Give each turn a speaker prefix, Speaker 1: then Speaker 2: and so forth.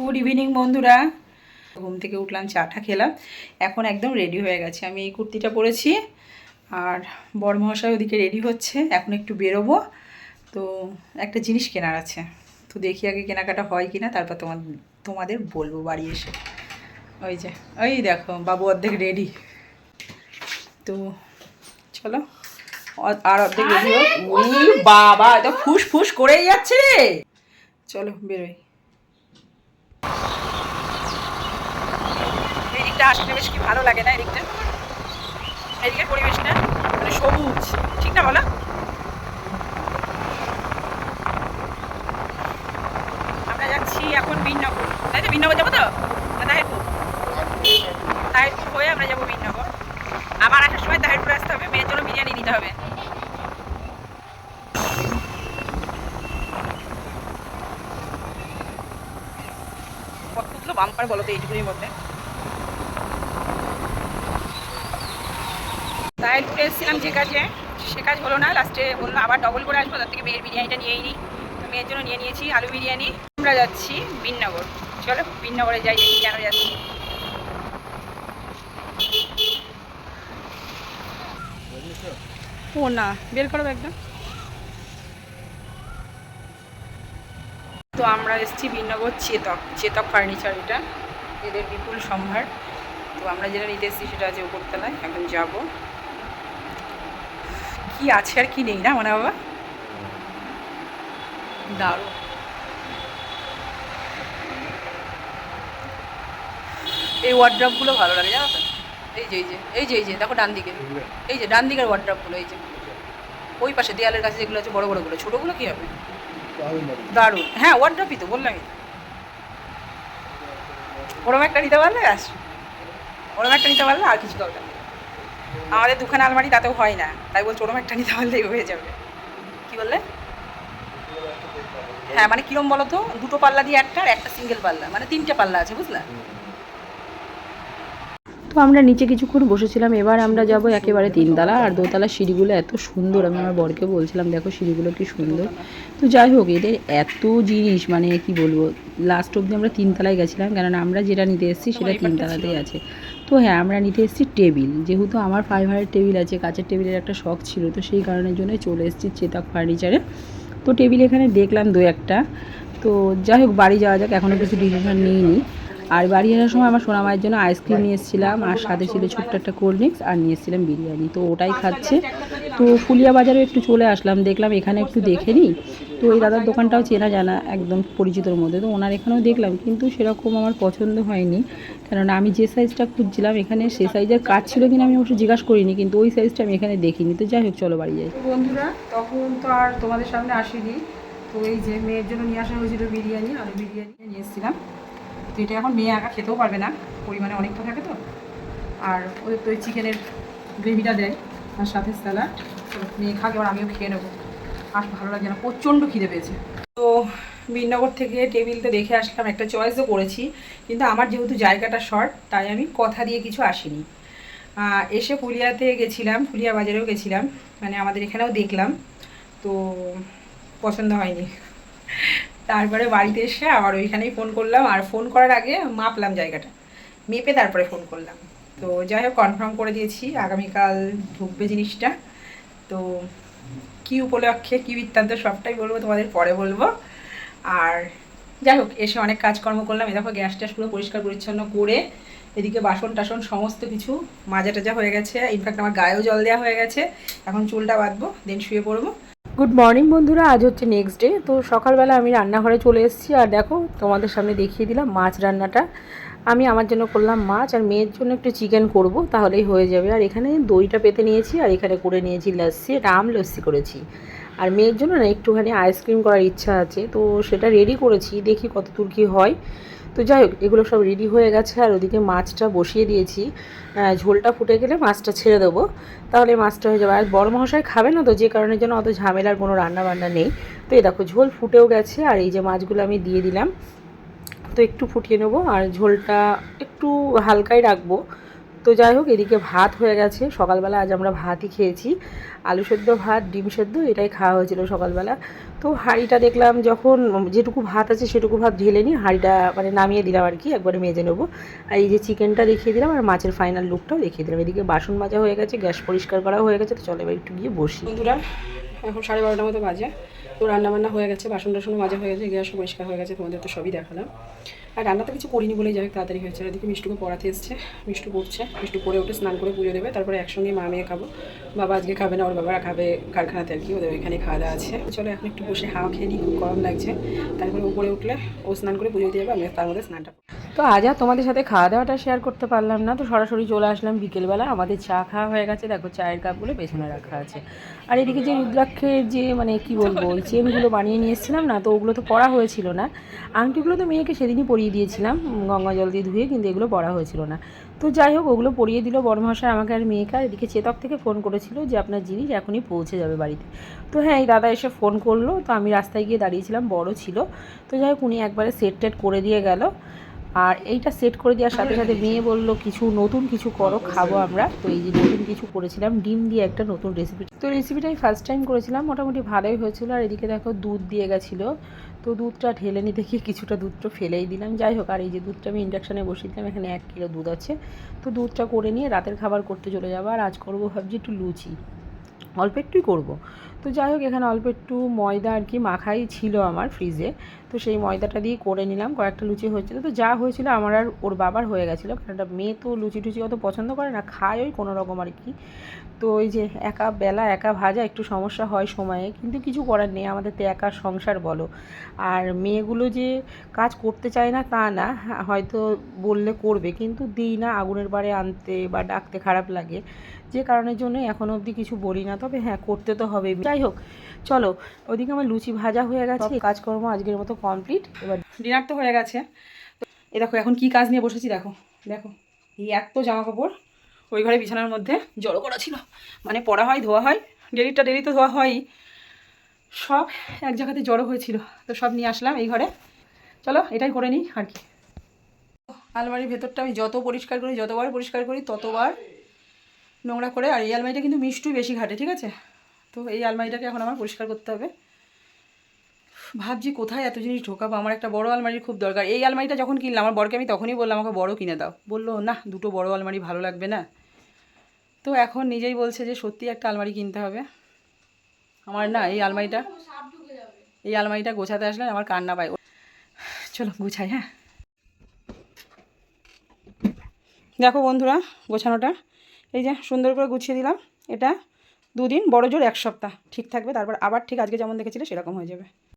Speaker 1: Good evening বন্ধুরা। ঘুম থেকে উঠলাম চাটা খেলাম। এখন একদম রেডি হয়ে গেছে। আমি এই কুর্তিটা পরেছি আর বড়মহাশয় ওদিকে রেডি হচ্ছে। এখন একটু বেরোবো। তো একটা জিনিস কেনার আছে। তো দেখি আগে কেনাকাটা হয় কি না তারপর তোমার তোমাদের বলব বাড়ি এসে। ওই যে ওই দেখো বাবু অর্ধেক রেডি তো চলো আর অর্ধেক রেডি বাবা এটা ফুস ফুস করেই যাচ্ছে রে। চলো বেরোই। এই আসলে বেশ কি ভালো লাগে না এদিকটা? এদিকের পরিবেশটা মানে সবুজ, ঠিক না বলো? আমরা যাচ্ছি এখন বিনগর। তাই তো বিনগর যাব তো? তাহিরপুর? তাহিরপুর হয়ে আমরা যাব বিনগর। আবার আসার সময় তাহিরপুর আসতে হবে, মেয়ের জন্য বিরিয়ানি নিতে হবে। বাম্পার বলো তো এইটুকুনির মধ্যে? তাহিরপুরে এসেছিলাম যে কাজে, সে কাজ হলো না, লাস্টে বলল আবার ডবল করে আসব, তার থেকে মেয়ের বিরিয়ানিটা নিয়েই নিই। তো মেয়ের জন্য নিয়ে নিয়েছি আলু বিরিয়ানি। আমরা যাচ্ছি বিননগর। চলো বিননগরে যাই কেন যাচ্ছি। ও না, বের করো একদম তো আমরা এসেছি বিনগর চেতক চেতক ফার্নিচার এটা। এদের বিপুল সম্ভার। তো আমরা যেটা নিতে এসেছি সেটা আছে উপরতলায়, এখন যাব। কি আছে আর কি নেই না মানে বাবা? দারুণ। এই ওয়ার্ড্রপগুলো ভালো লাগে, জানো তো? এই যে এই যে এই যে এই যে, দেখো ডান দিকে। এই যে, ডান দিকের ওয়ার্ড্রপগুলো এই যে। ওই পাশে দেয়ালের কাছে যেগুলো আছে বড় বড়গুলো ছোটোগুলো কী হবে? দারুণ। হ্যাঁ ওয়ার্ড্রপই তো, বললামই ওরম একটা নিতে পারলে আস ওরম একটা নিতে পারলে আর কিছু দরকার আমাদের দুখানা আলমারি তাতেও হয় না। তাই বলছি, ওরম একটা নিতে পারলেই হয়ে যাবে। কি বললে? হ্যাঁ মানে কিরম বলো তো দুটো পাল্লা দিয়ে একটা আর একটা সিঙ্গেল পাল্লা। মানে তিনটে পাল্লা আছে, বুঝলা?
Speaker 2: তো আমরা নিচে কিছুক্ষণ বসেছিলাম এবার আমরা যাব একেবারে তিনতলা। আর দোতলা সিঁড়িগুলো এত সুন্দর আমি আমার বরকে বলছিলাম দেখো সিঁড়িগুলো কি সুন্দর। তো যাই হোক এদের এত জিনিস মানে কি বলব লাস্ট অবধি আমরা তিনতলায় গেছিলাম কেননা আমরা যেটা নিতে এসেছি সেটা তিনতলাতেই আছে। তো হ্যাঁ আমরা নিতে এসেছি টেবিল। যেহেতু আমার ফাইবারের টেবিল আছে কাঁচের টেবিলের একটা শখ ছিল তো সেই কারণের জন্য চলে এসেছি চেতাক ফার্নিচারে তো টেবিল এখানে দেখলাম দু একটা। তো যাই হোক বাড়ি যাওয়া যাক এখনও কিছু ডিসিশন নিইনি। আর বাড়ি আসার সময় আমার সোনা মায়ের জন্য আইসক্রিম নিয়ে এসেছিলাম আর সাথে ছিল ছোট্ট একটা কোল্ড ড্রিঙ্কস আর নিয়ে এসেছিলাম বিরিয়ানি। তো ওটাই খাচ্ছে। তো ফুলিয়া বাজারে একটু চলে আসলাম দেখলাম এখানে একটু দেখে নিই। তো এই দাদার দোকানটাও চেনা জানা একদম পরিচিতর মধ্যে। তো ওনার এখানেও দেখলাম কিন্তু সেরকম আমার পছন্দ হয়নি। কেননা আমি যে সাইজটা খুঁজছিলাম এখানে সে সাইজের কাজ ছিল কিনা আমি অবশ্য জিজ্ঞাসা করিনি কিন্তু ওই সাইজটা আমি এখানে দেখিনি। তো যাই হোক চলো বাড়ি যাই।
Speaker 1: বন্ধুরা তখন তো আর তোমাদের সামনে আসিনি। তো এই যে মেয়ের জন্য নিয়ে আসা হয়েছিল বিরিয়ানি আলু বিরিয়ানি নিয়ে এসেছিলাম। এটা এখন মেয়ে একা খেতেও পারবে না, পরিমাণে অনেকটা থাকে তো। আর ওদের তো ওই চিকেনের গ্রেভিটা দেয় আর সাথে স্যালাড। মেয়ে খাবে আর আমিও খেয়ে নেব। আর ভালো লাগে না, প্রচণ্ড খিদে পেয়েছে। তো বিনগর থেকে টেবিলটা দেখে আসলাম, একটা চয়েসও করেছি, কিন্তু আমার যেহেতু জায়গাটা শর্ট, তাই আমি কথা দিয়ে কিছু আসিনি। এসে ফুলিয়াতে গেছিলাম, ফুলিয়া বাজারেও গেছিলাম মানে আমাদের এখানেও দেখলাম, তো পছন্দ হয়নি। তারপরে বাড়িতে এসে আবার ওইখানেই ফোন করলাম। আর ফোন করার আগে মাপলাম জায়গাটা। মেপে তারপরে ফোন করলাম। তো যাই হোক কনফার্ম করে দিয়েছি আগামীকাল ঢুকবে জিনিসটা। তো কি উপলক্ষে, কি বৃত্তান্ত সবটাই বলব, তোমাদের পরে বলব। আর যাই হোক, এসে অনেক কাজকর্ম করলাম। এ দেখো, গ্যাস ট্যাস পুরো পরিষ্কার পরিচ্ছন্ন করে এদিকে বাসন টাসন সমস্ত কিছু মাজা টাজা হয়ে গেছে। ইনফ্যাক্ট আমার গায়েও জল দেওয়া হয়ে গেছে। এখন চুলটা বাঁধবো দেন শুয়ে পড়ব।
Speaker 2: গুড মর্নিং বন্ধুরা। আজ হচ্ছে নেক্সট ডে তো সকালবেলা আমি রান্নাঘরে চলে এসেছি। আর দেখো, তোমাদের সামনে দেখিয়ে দিলাম মাছ রান্নাটা। আমি আমার জন্য করলাম মাছ, আর মেয়ের জন্য একটু চিকেন করব, তাহলেই হয়ে যাবে। আর এখানে দইটা পেতে নিয়েছি, আর এখানে করে নিয়েছি লস্যি, এটা আম লস্যি করেছি। আর মেয়ের জন্য না একটুখানি আইসক্রিম করার ইচ্ছা আছে, তো সেটা রেডি করেছি, দেখি কত দূর কী হয়। তো যাই হোক, এগুলো সব রেডি হয়ে গেছে আর ওদিকে মাছটা বসিয়ে দিয়েছি। ঝোলটা ফুটে গেলে মাছটা ছেড়ে দেবো। তাহলে মাছটা হয়ে যাবে। আর বড় মহাশয় খাবে না তো, যে কারণের জন্য অত ঝামেলার কোনো রান্না বান্না নেই। তো এই দেখো, ঝোল ফুটেও গেছে আর এই যে মাছগুলো আমি দিয়ে দিলাম। তো একটু ফুটিয়ে নেব আর ঝোলটা একটু হালকাই রাখব। তো যাই হোক, এদিকে ভাত হয়ে গেছে। সকালবেলা আজ আমরা ভাতই খেয়েছি। আলু সেদ্ধ ভাত, ডিম সেদ্ধ, এটাই খাওয়া হয়েছিল সকালবেলা। তো হাঁড়িটা দেখলাম যখন যেটুকু ভাত আছে সেটুকু ভাত ঢেলে নিই হাঁড়িটা মানে নামিয়ে দিলাম আর কি, একবারে মেজে নেব। আর এই যে চিকেনটা দেখিয়ে দিলাম আর মাছের ফাইনাল লুকটাও দেখিয়ে দিলাম। এদিকে বাসন মাজা হয়ে গেছে, গ্যাস পরিষ্কার করা হয়ে গেছে, তো চলো এবার একটু গিয়ে বসি।
Speaker 1: বন্ধুরা, এখন সাড়ে বারোটার মতো বাজে। তো রান্নাবান্না হয়ে গেছে, বাসন টাসন মাজা হয়ে গেছে গ্যাসও পরিষ্কার হয়ে গেছে, তোমাদের তো সবই দেখালাম। আর রান্না তো কিছু করিনি বলেই হোক তাড়াতাড়ি হয়েছে এদিকে মিষ্টুকে পড়াতে এসছে, মিষ্টু পড়ছে, মিষ্টু পড়ে উঠে স্নান করে পুজো দেবে, তারপরে একসঙ্গে মা মেয়ে খাব। বাবা আজকে খাবে না, ওর বাবারা খাবে কারখানাতে আর কি, ওদের ওইখানে খাওয়া দাওয়া আছে। চলো এখন একটু বসে হাওয়া খেয়ে নিই খুব গরম লাগছে। তারপরে উপরে উঠলে ও স্নান করে পুজো দিয়ে যাবে, আমি তার মধ্যে স্নানটা।
Speaker 2: তো আজ আর তোমাদের সাথে খাওয়া দাওয়াটা শেয়ার করতে পারলাম না। তো সরাসরি চলে আসলাম বিকেলবেলা। আমাদের চা খাওয়া হয়ে গেছে। দেখো চায়ের কাপগুলো পেছনে রাখা আছে। আর এদিকে যে রুদ্রাক্ষের যে মানে কি বলব, ওই চেনগুলো বানিয়ে নিয়ে এসেছিলাম না, তো ওগুলো তো পড়া হয়েছিল না। আংটিগুলো তো মেয়েকে সেদিনই পরিয়ে দিয়েছিলাম গঙ্গা জল দিয়ে ধুয়ে, কিন্তু এগুলো পড়া হয়েছিল না। তো যাই হোক, ওগুলো পরিয়ে দিল বড়মহাশয় আমাকে আর মেয়েকে। আর এদিকে চেতক থেকে ফোন করেছিল যে, আপনার জিনিস এখনই পৌঁছে যাবে বাড়িতে। তো হ্যাঁ এই দাদা এসে ফোন করল। তো আমি রাস্তায় গিয়ে দাঁড়িয়েছিলাম, বড় ছিল। তো যাই হোক, উনি একবারে সেট টেট করে দিয়ে গেল। আর এইটা সেট করে দেওয়ার সাথে সাথে মেয়ে বলল, কিছু নতুন কিছু করো, খাব আমরা। তো এই যে নতুন কিছু করেছিলাম, ডিম দিয়ে একটা নতুন রেসিপি তো রেসিপিটা আমি ফার্স্ট টাইম করেছিলাম, মোটামুটি ভালোই হয়েছিল। আর এদিকে দেখো দুধ দিয়ে গেছিল। তো দুধটা ঢেলে নিতে গিয়ে কিছুটা দুধটা ফেলেই দিলাম। যাই হোক, আর এই যে দুধটা আমি ইন্ডাকশানে বসিয়ে দিলাম, এখানে এক কিলো দুধ আছে। তো দুধটা করে নিয়ে রাতের খাবার করতে চলে যাব। আর আজ করব ভাবছি একটু লুচি। অল্প একটুই করব। তো যাই হোক এখানে অল্প একটু ময়দা আর কি মাখাই ছিল আমার ফ্রিজে তো সেই ময়দাটা দিয়ে করে নিলাম কয়েকটা লুচি হয়েছিল। তো যা হয়েছিল আমার আর ওর বাবার হয়ে গেছিল কারণ একটা মেয়ে তো লুচি টুচি অত পছন্দ করে না খায় ওই কোনো রকম আর কি। তো ওই যে একা বেলা একা ভাজা একটু সমস্যা হয় সময়ে কিন্তু কিছু করার নেই আমাদের তো একা সংসার বলো। আর মেয়েগুলো যে কাজ করতে চায় না তা না হ্যাঁ, হয়তো বললে করবে কিন্তু দিই না আগুনের বারে আনতে বা ডাকতে খারাপ লাগে। যে কারণের জন্য এখনও অবধি কিছু বলি না তবে হ্যাঁ করতে তো হবে যাই হোক, চলো, ওদিকে আমার লুচি ভাজা হয়ে গেছে কাজকর্ম আজকের মতো কমপ্লিট এবার
Speaker 1: ডিনার তো হয়ে গেছে। তো এ দেখো, এখন কি কাজ নিয়ে বসেছি দেখো দেখো, এই এত জামা কাপড় ওই ঘরে বিছানার মধ্যে জড়ো করা ছিল। মানে পড়া হয়, ধোয়া হয় ডেলিটা ডেলি তো ধোয়া হয়ই। সব এক জায়গাতে জড়ো হয়েছিল, তো সব নিয়ে আসলাম এই ঘরে। চলো, এটাই করে নিই, আর কি। আলমারির ভেতরটা আমি যত পরিষ্কার করি, যতবার পরিষ্কার করি, ততবার নোংরা করে, আর এই আলমারিটা কিন্তু মিষ্টুই বেশি ঘাটে ঠিক আছে? তো এই আলমারিটাকে এখন আমার পরিষ্কার করতে হবে। ভাবছি কোথায় এত জিনিস ঢোকাবো? আমার একটা বড় আলমারির খুব দরকার। এই আলমারিটা যখন কিনলাম, আমার বরকে আমি তখনই বললাম, আমাকে বড় কিনে দাও। বলল, না, দুটো বড় আলমারি ভালো লাগবে না। তো এখন নিজেই বলছে যে, সত্যি একটা আলমারি কিনতে হবে। আমার না, এই আলমারিটা এই আলমারিটা গোছাতে আসলে আমার কান্না পায়। চলো, গুছাই হ্যাঁ। দেখো বন্ধুরা, গোছানোটা। এই যে, সুন্দর করে গুছিয়ে দিলাম। এটা দুদিন বড় জোর এক সপ্তাহ। ঠিক থাকবে, তারপর আবার ঠিক আজকে যেমন দেখেছিলে সেরকম হয়ে যাবে।